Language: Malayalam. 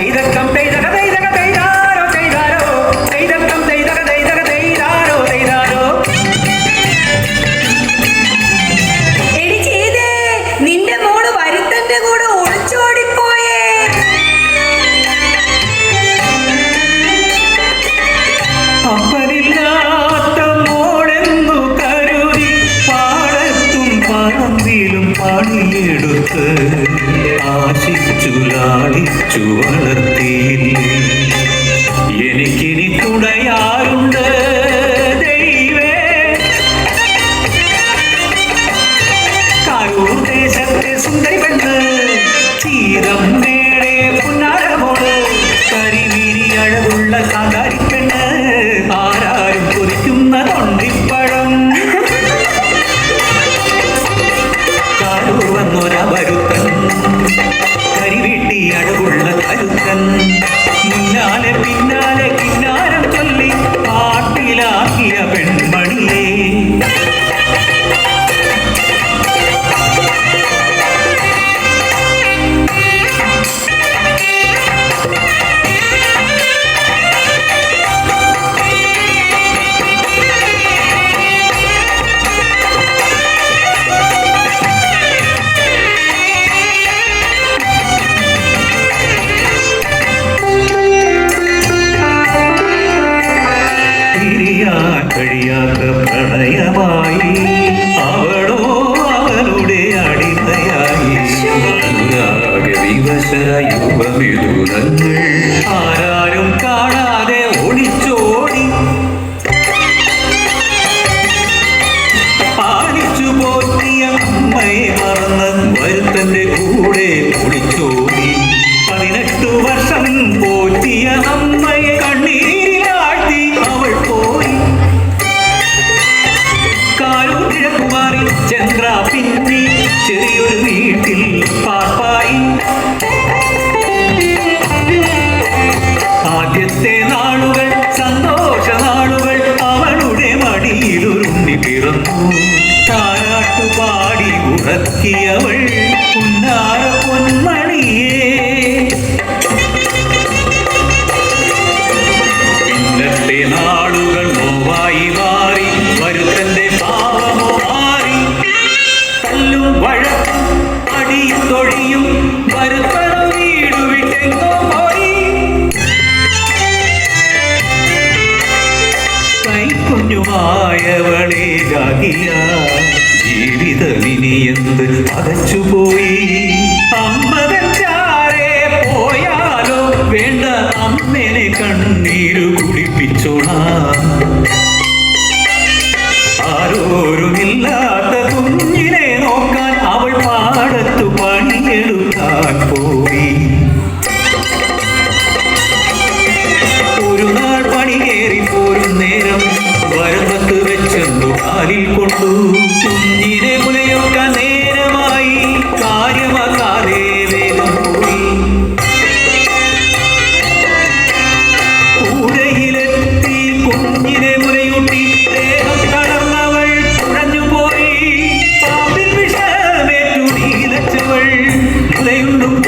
ചെയ്തക്കം ചെയ്തക ചെയ്തക ചെയ്താരോ ചെയ്താരോ ചെയ്തക്കം ചെയ്തക ചെയ്തക നിന്റെ മോൾ വരുത്തന്റെ കൂടെ ഒളിച്ചോടിപ്പോയേ. അപ്പനില്ലാത്ത മോളെന്നു കരുതി പാടത്തും പറമ്പിലും പണിയെടുത്ത്. ആശിച്ചു ലാളിച്ചു വളർത്തിയില്ലേ? അടിമയായി അവളോ അവളുടെ അടിമയായി വിവശ യുവമിതുരങ്ങൾ താരാട്ടുപാടി ഉറക്കിയവൾ. അരവളിയിലാകിയ ജീവിത വിനിയെന്ത് പകച്ചുപോയി അമ്മതച്ചാരെ പോയാലോ? വേണ്ട അമ്മനെ കണ്ണീര് കുളിപ്പിച്ചോളാം கிளையுண்டும்